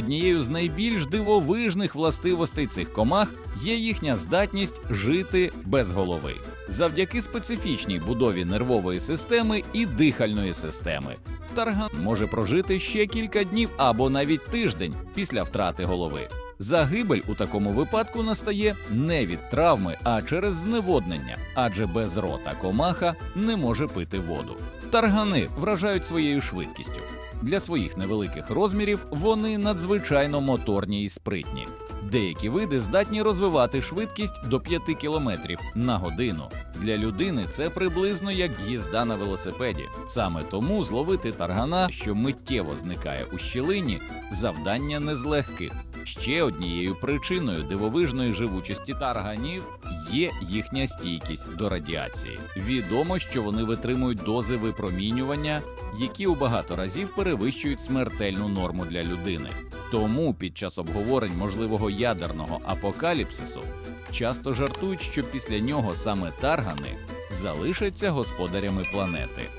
Однією з найбільш дивовижних властивостей цих комах є їхня здатність жити без голови. Завдяки специфічній будові нервової системи і дихальної системи. Тарган може прожити ще кілька днів або навіть тиждень після втрати голови. Загибель у такому випадку настає не від травми, а через зневоднення, адже без рота комаха не може пити воду. Таргани вражають своєю швидкістю. Для своїх невеликих розмірів вони надзвичайно моторні і спритні. Деякі види здатні розвивати швидкість до 5 км на годину. Для людини це приблизно як їзда на велосипеді. Саме тому зловити таргана, що миттєво зникає у щілині, завдання не з легких. Ще однією причиною дивовижної живучості тарганів є їхня стійкість до радіації. Відомо, що вони витримують дози випромінювання, які у багато разів перевищують смертельну норму для людини. Тому під час обговорень можливого ядерного апокаліпсису часто жартують, що після нього саме таргани залишаться господарями планети.